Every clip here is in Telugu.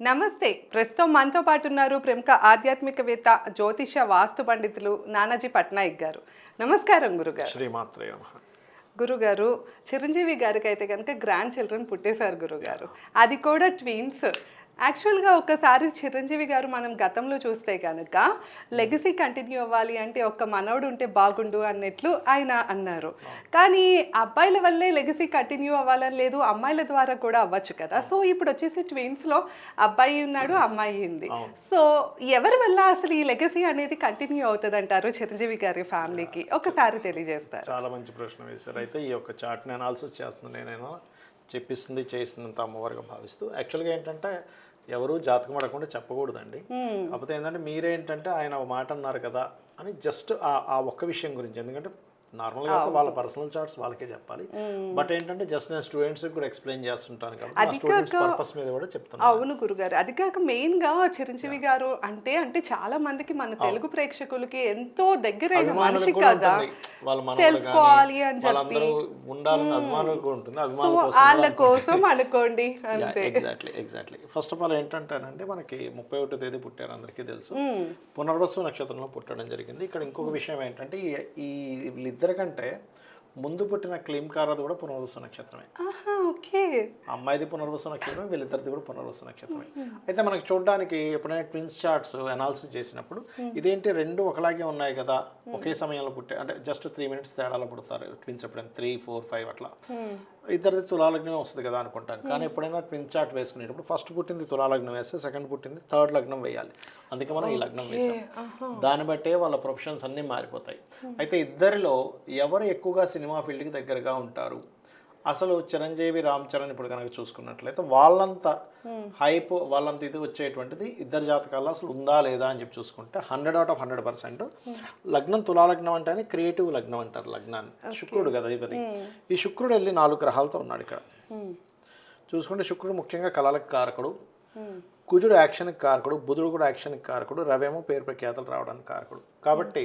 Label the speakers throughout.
Speaker 1: నమస్తే. ప్రస్తుతం మనతో పాటు ఉన్నారు ప్రముఖ ఆధ్యాత్మికవేత్త జ్యోతిష వాస్తు పండితులు నానాజీ పట్నాయక్ గారు. నమస్కారం గురుగారు.
Speaker 2: శ్రీమాత్రే
Speaker 1: గురుగారు చిరంజీవి గారికి అయితే కనుక గ్రాండ్ చిల్డ్రన్ పుట్టేశారు గురుగారు. అది కూడా ట్విన్స్ యాక్చువల్గా ఒకసారి చిరంజీవి గారు మనం గతంలో చూస్తే కనుక లెగసీ కంటిన్యూ అవ్వాలి అంటే ఒక్క మనవడు ఉంటే బాగుండు అన్నట్లు ఆయన అన్నారు. కానీ అబ్బాయిల వల్లే లెగసీ కంటిన్యూ అవ్వాలని లేదు అమ్మాయిల ద్వారా కూడా అవ్వచ్చు కదా. సో ఇప్పుడు వచ్చేసి ట్విన్స్లో అబ్బాయి ఉన్నాడు అమ్మాయి ఉంది. సో ఎవరి వల్ల అసలు ఈ లెగసీ అనేది కంటిన్యూ అవుతుంది అంటారు చిరంజీవి గారి ఫ్యామిలీకి? ఒకసారి తెలియజేస్తారు.
Speaker 2: చాలా మంచి ప్రశ్న వేశారు. అయితే ఈ యొక్క చార్ట్ని అనాలిసిస్ చేస్తుంది నేనేమో చెప్పిస్తుంది చేస్తుందంత అమ్మవారిగా భావిస్తూ. యాక్చువల్గా ఏంటంటే ఎవరు జాతకం అడగకుండా చెప్పకూడదండి. కాకపోతే ఏంటంటే మీరేంటంటే ఆయన ఒక మాట అన్నారు కదా అని జస్ట్ ఆ ఆ ఒక్క విషయం గురించి. ఎందుకంటే నార్మల్గా వాళ్ళ పర్సనల్ చార్ట్స్ వాళ్ళకే చెప్పాలి. బట్ ఏంటంటే జస్ట్ నేను స్టూడెంట్స్ కూడా ఎక్స్ప్లెయిన్ చేస్తుంటాను కాబట్టి స్టూడెంట్స్ పర్పస్ మీద కూడా చెప్తాను
Speaker 1: అవును గురుగారు. అది కాక మెయిన్గా చిరంజీవి గారు అంటే అంటే చాలా మందికి మన తెలుగు ప్రేక్షకులకి ఎంతో దగ్గరైన మనిషి కదా. తెలుసుకోవాలి అని చెప్పి.
Speaker 2: ఉండాలని అభిమానులు కూడా ఉంటుంది.
Speaker 1: సో
Speaker 2: అభిమానుల కోసం
Speaker 1: వాళ్ళ కోసం అనుకోండి అంతే.
Speaker 2: Exactly exactly first of all ఏంటంటేనండి మనకి ముప్పై ఒకటో తేదీ పుట్టారు అందరికీ తెలుసు. పునర్వసు నక్షత్రంలో పుట్టడం జరిగింది. ఇక్కడ ఇంకొక విషయం ఏంటంటే ఈ వీళ్ళిద్దరికంటే ముందు పుట్టిన క్లీమ్కారది కూడా పునర్వసు నక్షత్రమే.
Speaker 1: ఓకే.
Speaker 2: అమ్మాయిది పునర్వసు నక్షత్రం వీళ్ళిద్దరిది కూడా పునర్వసు నక్షత్రమే. అయితే మనకి చూడడానికి ఎప్పుడైనా ట్విన్స్ చార్ట్స్ అనాలిసిస్ చేసినప్పుడు ఇదేంటి రెండు ఒకలాగే ఉన్నాయి కదా ఒకే సమయంలో పుట్టే అంటే జస్ట్ త్రీ మినిట్స్ తేడాలో పుడతారు. ట్విన్స్ ఎప్పుడైనా త్రీ ఫోర్ ఫైవ్ అట్లా. ఇద్దరిది తులాలగ్నం వస్తుంది కదా అనుకుంటాం కానీ ఎప్పుడైనా ట్విన్ చార్ట్ వేసుకునేటప్పుడు ఫస్ట్ పుట్టింది తులాలగ్నం వేస్తే సెకండ్ పుట్టింది థర్డ్ లగ్నం వేయాలి. అందుకే మనం ఈ లగ్నం వేసాం దాన్ని బట్టే వాళ్ళ ప్రొఫెషన్స్ అన్నీ మారిపోతాయి. అయితే ఇద్దరిలో ఎవరు ఎక్కువగా సినిమా ఫీల్డ్కి దగ్గరగా ఉంటారు? అసలు చిరంజీవి రామ్ చరణ్ ఇప్పుడు కనుక చూసుకున్నట్లయితే వాళ్ళంత హైప్ వాళ్ళంత ఇది వచ్చేటువంటిది ఇద్దరు జాతకాల్లో అసలు ఉందా లేదా అని చెప్పి చూసుకుంటే hundred out of hundred percent లగ్నం తులాలగ్నం అంటే క్రియేటివ్ లగ్నం అంటారు లగ్నాన్ని. శుక్రుడు కదా అధిపతి ఈ శుక్రుడు వెళ్ళి నాలుగు గ్రహాలతో ఉన్నాడు ఇక్కడ. చూసుకుంటే శుక్రుడు ముఖ్యంగా కళలకు కారకుడు. కుజుడు యాక్షన్కి కారకుడు. బుధుడు కూడా యాక్షన్కి కారకుడు. రవేమో పేరు ప్రఖ్యాతలు రావడానికి కారకుడు. కాబట్టి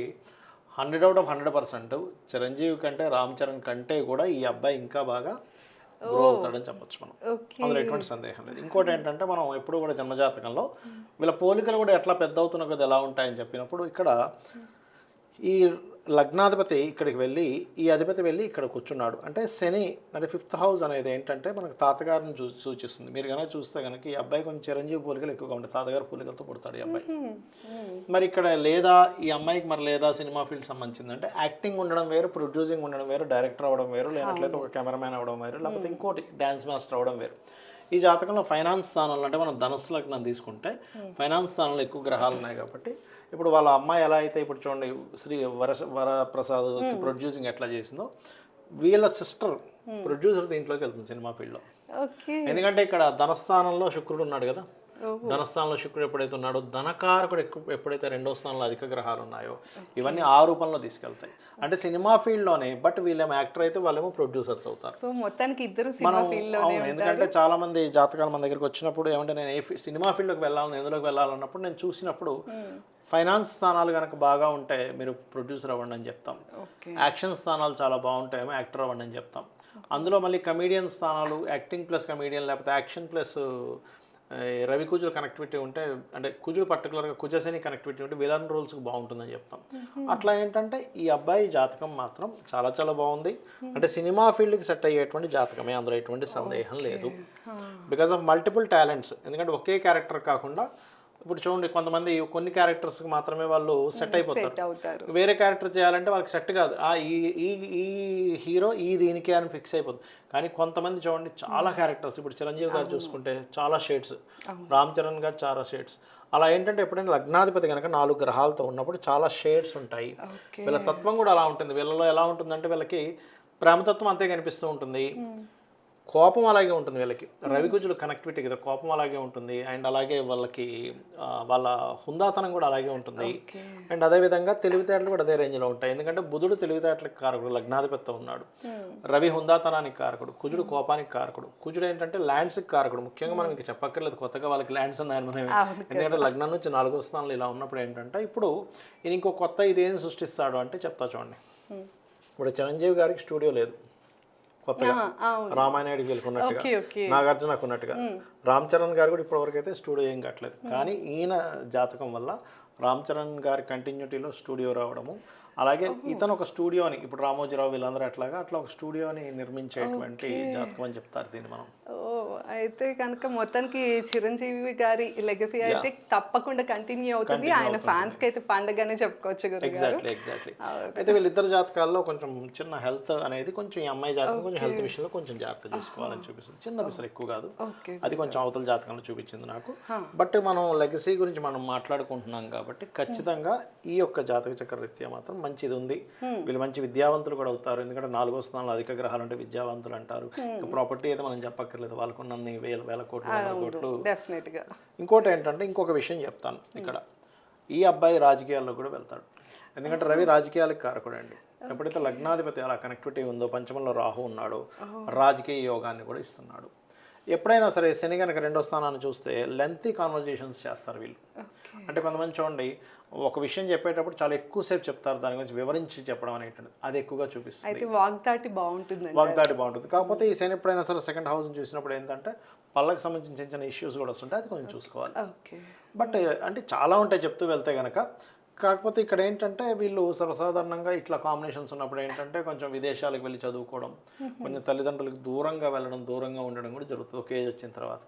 Speaker 2: hundred out of hundred percent. Chiranjeevi కంటే రామ్ చరణ్ కంటే కూడా ఈ అబ్బాయి ఇంకా బాగా గ్రో అవుతాడని చెప్పొచ్చు మనం. అందులో ఎటువంటి సందేహం లేదు. ఇంకోటి ఏంటంటే మనం ఎప్పుడు కూడా జన్మజాతకంలో వీళ్ళ పోలికలు కూడా ఎట్లా పెద్ద అవుతున్న కొద్ది ఎలా ఉంటాయని చెప్పినప్పుడు ఇక్కడ ఈ లగ్నాధిపతి ఇక్కడికి వెళ్ళి ఈ అధిపతి వెళ్ళి ఇక్కడ కూర్చున్నాడు. అంటే శని అంటే ఫిఫ్త్ హౌస్ అనేది ఏంటంటే మనకు తాతగారిని చూ సూచిస్తుంది. మీరు కనుక చూస్తే కనుక ఈ అబ్బాయి కొంచెం చిరంజీవి పోలికలు ఎక్కువగా ఉంటాయి తాతగారి పోలికలతో పుడతాడు ఈ అబ్బాయి. మరి ఇక్కడ లేదా ఈ అమ్మాయికి మరి లేదా సినిమా ఫీల్డ్ సంబంధించింది అంటే యాక్టింగ్ ఉండడం వేరు ప్రొడ్యూసింగ్ ఉండడం వేరు డైరెక్టర్ అవ్వడం వేరు లేనట్లయితే ఒక కెమెరామ్యాన్ అవ్వడం వేరు లేకపోతే ఇంకోటి డ్యాన్స్ మాస్టర్ అవ్వడం వేరు. ఈ జాతకంలో ఫైనాన్స్ స్థానంలో అంటే మనం ధనుసు లగ్నం తీసుకుంటే ఫైనాన్స్ స్థానంలో ఎక్కువ గ్రహాలు ఉన్నాయి కాబట్టి ఇప్పుడు వాళ్ళ అమ్మాయి ఎలా అయితే ఇప్పుడు చూడండి శ్రీ వర వరప్రసాద్ ప్రొడ్యూసింగ్ ఎట్లా చేసిందో వీళ్ళ సిస్టర్ ప్రొడ్యూసర్ దీంట్లోకి వెళ్తుంది సినిమా ఫీల్డ్లో ఎందుకంటే ఇక్కడ ధనస్థానంలో శుక్రుడు ఉన్నాడు కదా. ధనస్థానంలో శుక్రుడు ఎప్పుడైతే ఉన్నాడో ధనకారకుడు ఎక్కువ ఎప్పుడైతే రెండో స్థానంలో అధిక గ్రహాలు ఉన్నాయో ఇవన్నీ ఆ రూపంలో తీసుకెళ్తాయి. అంటే సినిమా ఫీల్డ్లోనే బట్ వీళ్ళేమో యాక్టర్ అయితే వాళ్ళేమో ప్రొడ్యూసర్స్ అవుతారు.
Speaker 1: సో మొత్తానికి ఇద్దరు
Speaker 2: మనం అవును ఎందుకంటే చాలా మంది జాతకాలు మన దగ్గరికి వచ్చినప్పుడు ఏమంటే నేను ఏ సినిమా ఫీల్డ్లోకి వెళ్ళాలని ఎందులోకి వెళ్ళాలన్నప్పుడు నేను చూసినప్పుడు ఫైనాన్స్ స్థానాలు కనుక బాగా ఉంటే మీరు ప్రొడ్యూసర్ అవ్వండి అని చెప్తాం. యాక్షన్ స్థానాలు చాలా బాగుంటాయేమో యాక్టర్ అవ్వండి అని చెప్తాం. అందులో మళ్ళీ కమీడియన్ స్థానాలు యాక్టింగ్ ప్లస్ కమీడియన్ లేకపోతే యాక్షన్ ప్లస్ రవి కుజులు కనెక్టివిటీ ఉంటే అంటే కుజులు పర్టికులర్గా కుజసేని కనెక్టివిటీ ఉంటే విలన్ రోల్స్కి బాగుంటుందని చెప్తాం. అట్లా ఏంటంటే ఈ అబ్బాయి జాతకం మాత్రం చాలా చాలా బాగుంది. అంటే సినిమా ఫీల్డ్కి సెట్ అయ్యేటువంటి జాతకమే అందులో ఎటువంటి సందేహం లేదు. బికాస్ ఆఫ్ మల్టిపుల్ టాలెంట్స్ ఎందుకంటే ఒకే క్యారెక్టర్ కాకుండా ఇప్పుడు చూడండి కొంతమంది కొన్ని క్యారెక్టర్స్కి మాత్రమే వాళ్ళు సెట్ అయిపోతారు.
Speaker 1: సెట్ అవుతారు.
Speaker 2: వేరే క్యారెక్టర్ చేయాలంటే వాళ్ళకి సెట్ కాదు. ఆ ఈ ఈ ఈ హీరో ఈ దీనికి అని ఫిక్స్ అయిపోతుంది కానీ కొంతమంది చూడండి చాలా క్యారెక్టర్స్ ఇప్పుడు చిరంజీవి గారు చూసుకుంటే చాలా షేడ్స్ రామ్ చరణ్ గారు చాలా షేడ్స్ అలా ఏంటంటే ఎప్పుడైనా లగ్నాధిపతి కనుక నాలుగు గ్రహాలతో ఉన్నప్పుడు చాలా షేడ్స్ ఉంటాయి. వీళ్ళ తత్వం కూడా అలా ఉంటుంది. వీళ్ళలో ఎలా ఉంటుందంటే వీళ్ళకి ప్రేమతత్వం అంతే కనిపిస్తూ ఉంటుంది. కోపం అలాగే ఉంటుంది వీళ్ళకి. రవికుజులు కనెక్టివిటీ కదా కోపం అలాగే ఉంటుంది. అండ్ అలాగే వాళ్ళకి వాళ్ళ హుందాతనం కూడా అలాగే ఉంటుంది. అండ్ అదేవిధంగా తెలివితేటలు కూడా అదే రేంజ్లో ఉంటాయి. ఎందుకంటే బుధుడు తెలివితేటలకు కారకుడు లగ్నాధిపత్యం ఉన్నాడు. రవి హుందాతనానికి కారకుడు కుజుడు కోపానికి కారకుడు. కుజుడు ఏంటంటే ల్యాండ్స్కి కారకుడు. ముఖ్యంగా మనం ఇంక చెప్పక్కర్లేదు కొత్తగా వాళ్ళకి ల్యాండ్స్ ఉన్నాయని మనం ఎందుకంటే లగ్నం నుంచి నాలుగో స్థానంలో ఇలా ఉన్నప్పుడు ఏంటంటే ఇప్పుడు ఈయన ఇంకో కొత్త ఇదేం సృష్టిస్తాడు అంటే చెప్తా చూడండి. ఇప్పుడు చిరంజీవి గారికి స్టూడియో లేదు. కొత్తగా. రామాయణుడికి వెళ్ళుకున్నట్టుగా నాగార్జునకు ఉన్నట్టుగా రామ్ చరణ్ గారు కూడా ఇప్పటివరకు అయితే స్టూడియో ఏం కట్టలేదు. కానీ ఈయన జాతకం వల్ల రామ్ చరణ్ గారి కంటిన్యూటీలో స్టూడియో రావడము అలాగే ఇతను ఒక స్టూడియోని ఇప్పుడు రామోజీరావు వీళ్ళందరూ అట్లాగా అట్లా ఒక స్టూడియోని నిర్మించేటువంటి జాతకం అని చెప్తారు దీన్ని మనం.
Speaker 1: అయితే కనుక మొత్తానికి చిరంజీవి గారి లెగసీ అయితే తప్పకుండా కంటిన్యూ అవుతుంది. ఆయన ఫ్యాన్స్కి అయితే పండగనే చెప్పుకోవచ్చు
Speaker 2: ఎగ్జాక్ట్లీ ఎగ్జాక్ట్లీ అయితే వీళ్ళిద్దరు జాతకాల్లో కొంచెం చిన్న హెల్త్ అనేది కొంచెం ఈ అమ్మాయి జాతకం కొంచెం హెల్త్ విషయంలో కొంచెం జాగ్రత్త చూసుకోవాలని చూపిస్తుంది. చిన్న పిసలు ఎక్కువ కాదు. అది కొంచెం అవతల జాతకంలో చూపించింది నాకు. బట్ మనం లెగసీ గురించి మనం మాట్లాడుకుంటున్నాం కాబట్టి ఖచ్చితంగా ఈ యొక్క జాతక చక్ర రీత్యా మాత్రం మంచిది ఉంది. వీళ్ళు మంచి విద్యావంతులు కూడా అవుతారు. ఎందుకంటే నాలుగో స్థానంలో అధిక గ్రహాలు అంటే విద్యావంతులు అంటారు. ప్రాపర్టీ అయితే మనం చెప్పక్కర్లేదు. వాళ్ళకు అన్ని వేల వేల కోట్లు వందల కోట్లు. ఇంకోటి ఏంటంటే ఇంకొక విషయం చెప్తాను ఇక్కడ. ఈ అబ్బాయి రాజకీయాల్లో కూడా వెళ్తాడు. ఎందుకంటే రవి రాజకీయాలకు కారకుడు అండి ఎప్పుడైతే లగ్నాధిపతి అలా కనెక్టివిటీ ఉందో పంచమంలో రాహు ఉన్నాడో రాజకీయ యోగాన్ని కూడా ఇస్తున్నాడు. ఎప్పుడైనా సరే శని కనుక రెండో స్థానాన్ని చూస్తే లెంతీ కాన్వర్జేషన్స్ చేస్తారు వీళ్ళు. అంటే కొంతమంది చూడండి ఒక విషయం చెప్పేటప్పుడు చాలా ఎక్కువసేపు చెప్తారు దాని గురించి వివరించి చెప్పడం అనేటువంటిది. అది ఎక్కువగా చూపిస్తుంది.
Speaker 1: వాగ్దాటి బాగుంటుందండి
Speaker 2: వాగ్దాటి బాగుంటుంది. కాకపోతే ఈ శని ఎప్పుడైనా సరే సెకండ్ హౌస్ చూసినప్పుడు ఏంటంటే పళ్ళకి సంబంధించిన చిన్న చిన్న ఇష్యూస్ కూడా వస్తుంటాయి అది కొంచెం చూసుకోవాలి. బట్ అంటే చాలా ఉంటాయి చెప్తూ వెళ్తే కనుక కాకపోతే ఇక్కడ ఏంటంటే వీళ్ళు సర్వసాధారణంగా ఇట్లా కాంబినేషన్స్ ఉన్నప్పుడు ఏంటంటే కొంచెం విదేశాలకు వెళ్ళి చదువుకోవడం కొంచెం తల్లిదండ్రులకు దూరంగా వెళ్ళడం దూరంగా ఉండడం కూడా జరుగుతుంది. ఒక ఏజ్ వచ్చిన తర్వాత.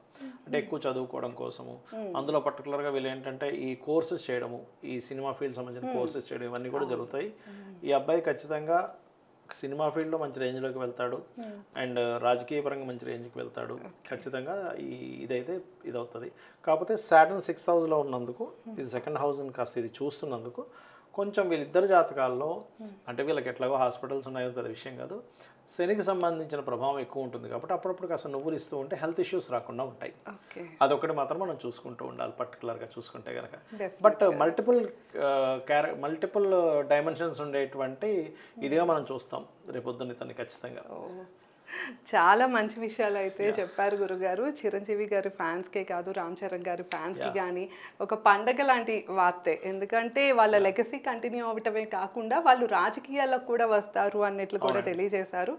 Speaker 2: అంటే ఎక్కువ చదువుకోవడం కోసము. అందులో పర్టికులర్గా వీళ్ళు ఏంటంటే ఈ కోర్సెస్ చేయడము ఈ సినిమా ఫీల్డ్ సంబంధించిన కోర్సెస్ చేయడం ఇవన్నీ కూడా జరుగుతాయి. ఈ అబ్బాయి ఖచ్చితంగా సినిమా ఫీల్డ్లో మంచి రేంజ్లోకి వెళ్తాడు. అండ్ రాజకీయ పరంగా మంచి రేంజ్కి వెళ్తాడు. ఖచ్చితంగా ఈ ఇదైతే ఇది అవుతుంది కాకపోతే సాటర్న్ సిక్స్ హౌస్లో ఉన్నందుకు ఇది సెకండ్ హౌస్ని కాస్త ఇది చూస్తున్నందుకు కొంచెం వీళ్ళిద్దరు జాతకాల్లో అంటే వీళ్ళకి ఎట్లాగో హాస్పిటల్స్ ఉన్నాయో పెద్ద విషయం కాదు. శనికి సంబంధించిన ప్రభావం ఎక్కువ ఉంటుంది కాబట్టి అప్పుడప్పుడు కాస్త నువ్వులు ఇస్తూ ఉంటే హెల్త్ ఇష్యూస్ రాకుండా ఉంటాయి. అదొకటి మాత్రం మనం చూసుకుంటూ ఉండాలి పర్టికులర్గా చూసుకుంటే కనుక. బట్ మల్టిపుల్ క్యారె మల్టిపుల్ డైమెన్షన్స్ ఉండేటువంటి ఇదిగా మనం చూస్తాం రేపొద్దున ఇతన్ని ఖచ్చితంగా.
Speaker 1: చాలా మంచి విషయాలు అయితే చెప్పారు గురుగారు. చిరంజీవి గారి ఫ్యాన్స్ కే కాదు రామ్ చరణ్ గారి ఫ్యాన్స్కి కానీ ఒక పండగ లాంటి వార్తే. ఎందుకంటే వాళ్ళ లెగసీ కంటిన్యూ అవ్వటమే కాకుండా వాళ్ళు రాజకీయాలకు కూడా వస్తారు అన్నట్లు కూడా తెలియజేశారు.